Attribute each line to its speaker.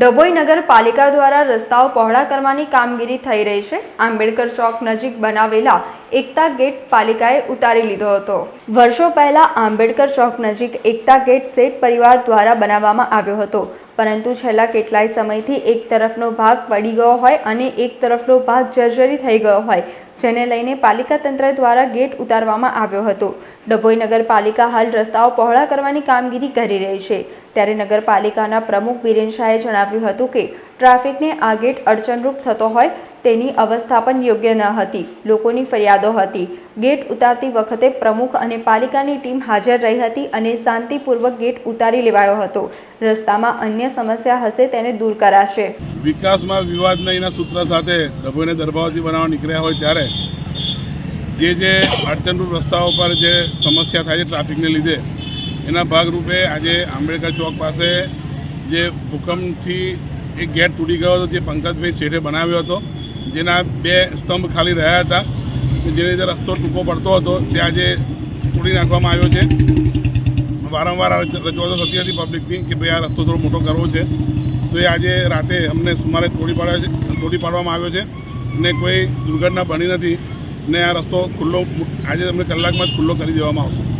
Speaker 1: ડભોઈ નગરપાલિકા દ્વારા રસ્તાઓ પહોળા કરવાની કામગીરી થઈ રહી છે. આંબેડકર ચોક નજીક બનાવેલા એકતા ગેટ પાલિકાએ ઉતારી લીધો હતો. વર્ષો પહેલા આંબેડકર ચોક નજીક એકતા ગેટ શેઠ પરિવાર દ્વારા બનાવવામાં આવ્યો હતો. પરંતુ છેલ્લા કેટલાય સમયથી એક તરફનો ભાગ પડી ગયો હોય અને એક તરફનો ભાગ જર્જરી થઈ ગયો હોય, જેને લઈને પાલિકા તંત્ર દ્વારા ગેટ ઉતારવામાં આવ્યો હતો. ડભોઈ નગરપાલિકા હાલ રસ્તાઓ પહોળા કરવાની કામગીરી કરી રહી છે. ત્યારે નગરપાલિકાના પ્રમુખ બિરેન શાહે જણાવ્યું હતું કે ટ્રાફિકને આ ગેટ અડચણરૂપ થતો હોય તેની અવસ્થા પણ યોગ્ય ન હતી. લોકોની ફરિયાદો હતી. ગેટ ઉતારતી વખતે પ્રમુખ અને પાલિકાની ટીમ હાજર રહી હતી અને શાંતિપૂર્વક ગેટ ઉતારી લેવાયો હતો. રસ્તામાં અન્ય સમસ્યા હશે તેને દૂર કરાશે.
Speaker 2: વિકાસમાં વિવાદ નહીંના સૂત્ર સાથે ડભોઈને દરબાવતી બનાવવા નીકળ્યા હોય ત્યારે જે જે અડચણરૂપ રસ્તાઓ પર જે સમસ્યા થાય છે ટ્રાફિકને લીધે, એના ભાગરૂપે આજે આંબેડકર ચોક પાસે જે ભૂકંપથી એક ગેટ તૂટી ગયો હતો જે પંકજભાઈ શેઠે બનાવ્યો હતો. જેના બે સ્તંભ ખાલી રહ્યા હતા. જે રીતે રસ્તો ટૂંકો પડતો હતો તે આજે તોડી નાખવામાં આવ્યો છે. વારંવાર રજૂઆતો થતી હતી પબ્લિકની કે ભાઈ આ રસ્તો થોડો મોટો કરવો છે. તો એ આજે રાતે અમને સુમારે તોડી પાડ્યો છે, તોડી પાડવામાં આવ્યો છે. ને કોઈ દુર્ઘટના બની નથી. ને આ રસ્તો ખુલ્લો, આજે અમને કલાકમાં જ ખુલ્લો કરી દેવામાં આવશે.